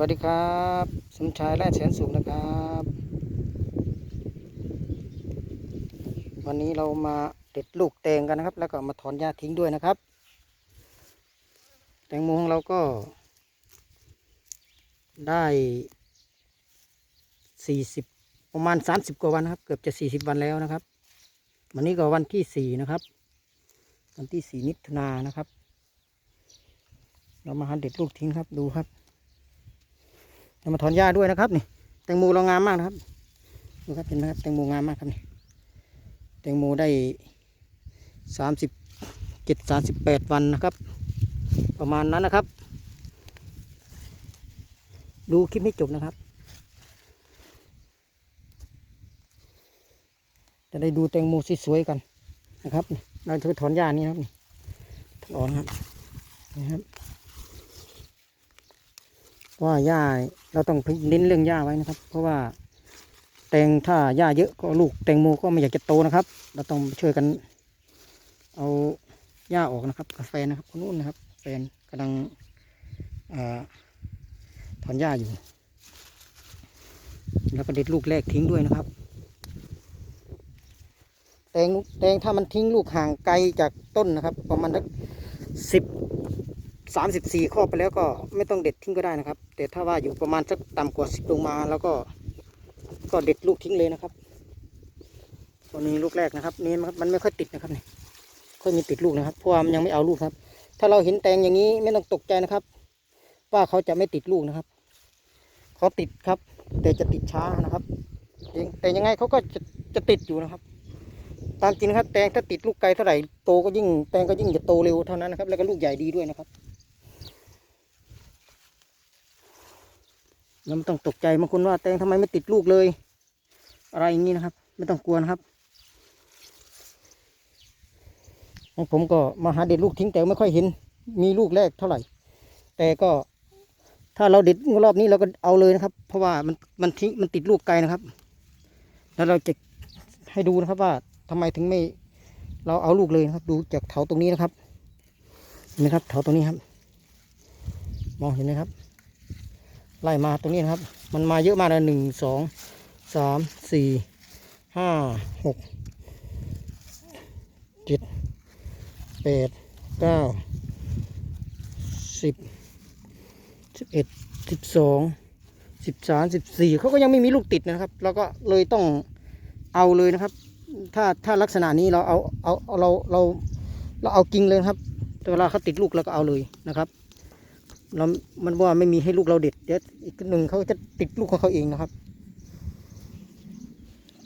วัสดีครับ สมชายแร่แสนสุขนะครับ วันนี้เรามาเด็ดลูกแตงกันนะครับ แล้วก็มาถอนหญ้าทิ้งด้วยนะครับ แตงโมของเราก็ ได้สี่สิบประมาณสามสิบกว่าวันนะครับ เกือบจะสี่สิบวันแล้วนะครับ วันนี้ก็วันที่สี่นะครับ วันที่สี่มิถุนายนนะครับ เรามาหันเด็ดลูกทิ้งครับดูครับ เรามาถอนหญ้าด้วยนะครับนี่แตงโมเรางามมากนะครับดูครับเห็นไหมครับแตงโมงามมากครับนี่แตงโมได้สามสิบเจ็ดสามสิบแปดวันนะครับ ประมาณนั้นนะครับ ดูคลิปให้จบนะครับ จะได้ดูแตงโมสวยๆกันนะครับ เราจะไปถอนหญ้านี่นะครับถอนครับนี่ครับ ว่าหญ้าเราต้องเน้นเรื่องหญ้าไว้นะครับ เพราะว่าแตงถ้าหญ้าเยอะก็ลูกแตงโมก็ไม่อยากจะโตนะครับ เราต้องช่วยกัน เอาหญ้าออกนะครับกาแฟนนะครับคนนู้นนะครับ แฟนกำลังอถอนหญ้าอยู่ แล้วก็เด็ดลูกแรกทิ้งด้วยนะครับแตงแตงถ้ามันทิ้งลูกห่างไกลจากต้นนะครับ ประมาณสักสิบ สามสิบสี่ข้อไปแล้วก็ไม่ต้องเด็ดทิ้งก็ได้นะครับ แต่ถ้าว่าอยู่ประมาณสักต่ำกว่าสิบลงมา แล้วก็ก็เด็ดลูกทิ้งเลยนะครับตัวนี้ลูกแรกนะครับนี่มันมันไม่ค่อยติดนะครับนี่ค่อยมีติดลูกนะครับเพราะว่ามันยังไม่เอาลูกครับ ถ้าเราเห็นแตงอย่างนี้ไม่ต้องตกใจนะครับ ว่าเขาจะไม่ติดลูกนะครับเขาติดครับ แต่จะติดช้านะครับแต่ยังไงเขาก็จะจะติดอยู่นะครับ ตามจริงครับแตงถ้าติดลูกไกลเท่าไหร่โตก็ยิ่งแตงก็ยิ่งจะโตเร็วเท่านั้นนะครับ แล้วก็ลูกใหญ่ดีด้วยนะครับ แล้วไม่ต้องตกใจบางคนว่าแตงทำไมไม่ติดลูกเลย อะไรอย่างนี้นะครับ ไม่ต้องกลัวนะครับผมก็มาหาเด็ดลูกทิ้งแต่ไม่ค่อยเห็น มีลูกแรกเท่าไหร่ แต่ก็ถ้าเราเด็ดรอบนี้เราก็เอาเลยนะครับ เพราะว่ามันมันทิ้งมันติดลูกไกลนะครับ แล้วเราจะให้ดูนะครับว่าทำไมถึงไม่เราเอาลูกเลยนะครับ ดูจากเถาตรงนี้นะครับเห็นไหมครับเถาตรงนี้ครับ มองเห็นไหมครับ ไล่มาตรงนี้นะครับ มันมาเยอะมากเลยหนึ่งสองสามสี่ห้าหกเจ็ดแปดเก้าสิบสิบเอ็ดสิบสองสิบสามสิบสี่เขาก็ยังไม่มีลูกติดนะครับ เราก็เลยต้องเอาเลยนะครับ ถ้าถ้าลักษณะนี้เราเอาเอาเราเราเราเอากิ่งเลยครับแต่เวลาเขาติดลูกเราก็เอาเลยนะครับ เรามันว่าไม่มีให้ลูกเราเด็ดเดี๋ยวอีกหนึ่งเขาจะติดลูกของเขาเองนะครับ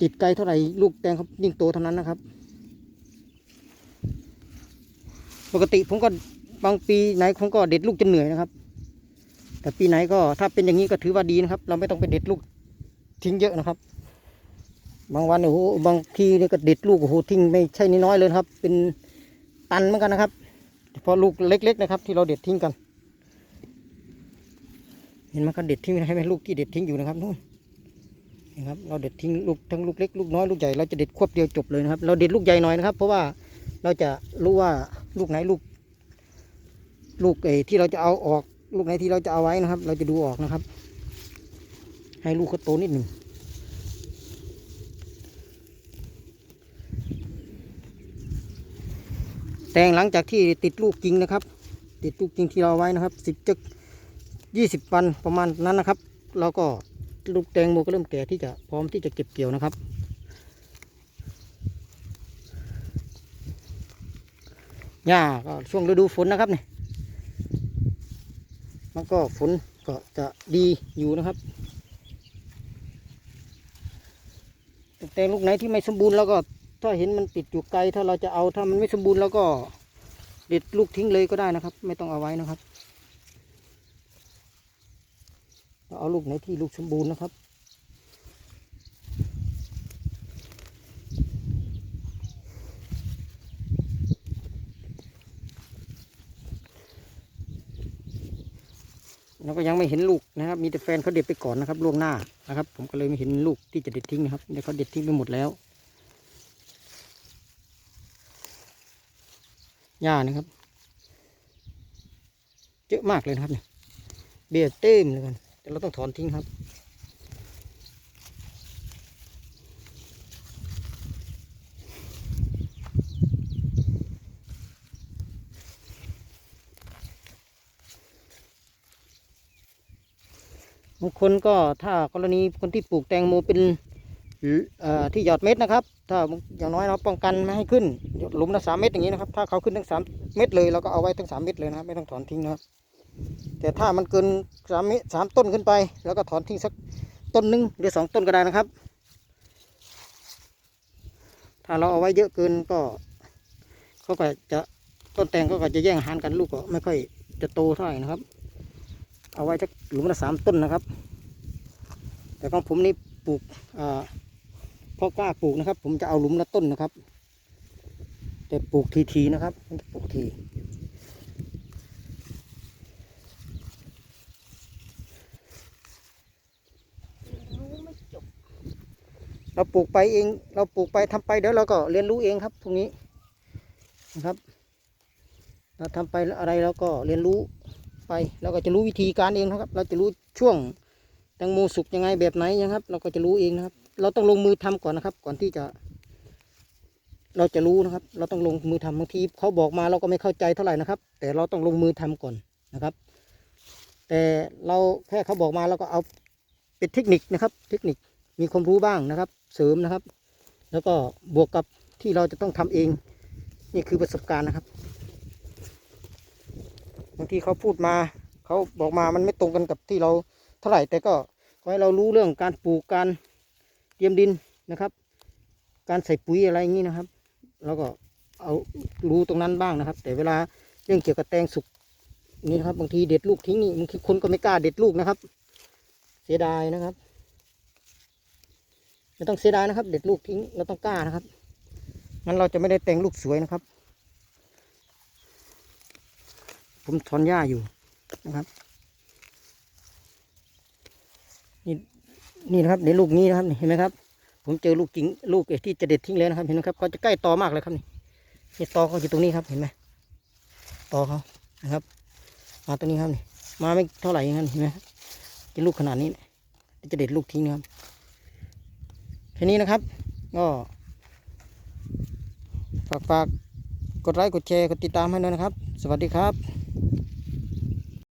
ติดไกลเท่าไหร่ลูกแตงเขายิ่งโตเท่านั้นนะครับ ปกติผมก็บางปีไหนผมก็เด็ดลูกจนเหนื่อยนะครับ แต่ปีไหนก็ถ้าเป็นอย่างนี้ก็ถือว่าดีนะครับ เราไม่ต้องไปเด็ดลูกทิ้งเยอะนะครับ บางวันโอ้โหบางทีเนี่ยก็เด็ดลูกโอ้โหทิ้งไม่ใช่น้อยเลยครับ เป็นตันเหมือนกันนะครับเฉพาะลูกเล็ก ๆ นะครับ ที่เราเด็ดทิ้งกัน เห็นมครับเด็ดทิ้งให้ไหมลูกที่เด็ดทิ้งอยู่นะครับนู่นนะครับ เราเด็ดทิ้งลูกทั้งลูกเล็กลูกน้อยลูกใหญ่เราจะเด็ดควบเดียวจบเลยนะครับ เราเด็ดลูกใหญ่หน่อยนะครับ เพราะว่าเราจะรู้ว่าลูกไหนลูก ลูกไอ้ที่เราจะเอาออก ลูกไหนที่เราจะเอาไว้นะครับ เราจะดูออกนะครับ ให้ลูกเขาโตนิดหนึ่งแตงหลังจากที่ติดลูกจริงนะครับ ติดลูกจริงที่เราเอาไว้นะครับสิบจึก ยี่สิบวันประมาณนั้นนะครับเราก็ลูกแตงโมก็เริ่มแก่ที่จะพร้อมที่จะเก็บเกี่ยวนะครับ หญ้าก็ช่วงฤดูฝนนะครับนี่มันก็ฝนก็จะดีอยู่นะครับแต่แตงลูกไหนที่ไม่สมบูรณ์เราก็ถ้าเห็นมันติดอยู่ไกลถ้าเราจะเอาถ้ามันไม่สมบูรณ์เราก็เด็ดลูกทิ้งเลยก็ได้นะครับ ไม่ต้องเอาไว้นะครับ เอาลูกไหนที่ลูกสมบูรณ์นะครับแล้วก็ยังไม่เห็นลูกนะครับ มีแต่แฟนเขาเด็ดไปก่อนนะครับล่วงหน้านะครับ ผมก็เลยไม่เห็นลูกที่จะเด็ดทิ้งนะครับเดี๋ยวเขาเด็ดทิ้งไปหมดแล้วหญ้านะครับ เยอะมากเลยนะครับเนี่ยเบี้ยเต็มเลยกัน เราต้องถอนทิ้งครับ บางคนก็ถ้ากรณีคนที่ปลูกแตงโมเป็นที่หยอดเม็ดนะครับ ถ้าอย่างน้อยเราป้องกันไม่ให้ขึ้นหลุมละสามเม็ดอย่างนี้นะครับ ถ้าเขาขึ้นทั้งสามเม็ดเลยเราก็เอาไว้ทั้งสามเม็ดเลยนะครับ ไม่ต้องถอนทิ้งนะครับ แต่ถ้ามันเกินสามสามต้นขึ้นไป แล้วก็ถอนทิ้งสักต้นหนึ่งหรือสองต้นก็ได้นะครับ ถ้าเราเอาไว้เยอะเกินก็เขาก็จะต้นแตงก็จะแย่งอาหารกันลูกก็ไม่ค่อยจะโตเท่าไหร่นะครับ เอาไว้สักหลุมละสามต้นนะครับ แต่ของผมนี่ปลูกอ่าเพราะกล้าปลูกนะครับ ผมจะเอาหลุมละต้นนะครับ แต่ปลูกทีๆนะครับมันจะปลูกที เราปลูกไปเอง เราปลูกไปทำไปเดี๋ยวเราก็เรียนรู้เองครับพวกนี้นะครับ เราทำไปอะไรเราก็เรียนรู้ไป เราก็จะรู้วิธีการเองนะครับ เราจะรู้ช่วงแตงโมสุกยังไงแบบไหนนะครับ เราก็จะรู้เองนะครับ เราต้องลงมือทำก่อนนะครับ ก่อนที่จะ เราจะรู้นะครับ เราต้องลงมือทำบางทีเขาบอกมาเราก็ไม่เข้าใจเท่าไหร่นะครับ แต่เราต้องลงมือทำก่อนนะครับ แต่เราแค่เขาบอกมาเราก็เอา เป็นเทคนิคนะครับ เทคนิคมีความรู้บ้างนะครับ เสริมนะครับ แล้วก็บวกกับที่เราจะต้องทำเอง นี่คือประสบการณ์นะครับบางทีเขาพูดมาเขาบอกมามันไม่ตรงกันกับที่เราเท่าไหร่ แต่ก็ขอให้เรารู้เรื่องการปลูกการเตรียมดินนะครับ การใส่ปุ๋ยอะไรอย่างนี้นะครับเราก็เอารู้ตรงนั้นบ้างนะครับ แต่เวลาเรื่องเกี่ยวกับแตงสุกนี่นะครับบางทีเด็ดลูกทิ้งนี่บางทีคนก็ไม่กล้าเด็ดลูกนะครับ สียดายนะครับ ไม่ต้องเสียดายนะครับ เด็ดลูกทิ้งเราต้องกล้านะครับงั้นเราจะไม่ได้แต่งลูกสวยนะครับ ผมถอนหญ้าอยู่นะครับ นี่นี่นะครับในลูกนี้นะครับเห็นไหมครับ ผมเจอลูกกิ่งลูกไอ้ที่จะเด็ดทิ้งแล้วนะครับ เห็นไหมครับเขาจะใกล้ตอมากเลยครับนี่นี่ตอเขาอยู่ตรงนี้ครับเห็นไหมตอเขานะครับ มาตรงนี้ครับนี่มาไม่เท่าไหร่เองครับเห็นไหม ครับจะลูกขนาดนี้จะเด็ดลูกทิ้งนะครับแค่นี้นะครับ ก็ฝากฝากกดไลค์กดแชร์กดติดตามให้ด้วยนะครับ สวัสดีครับ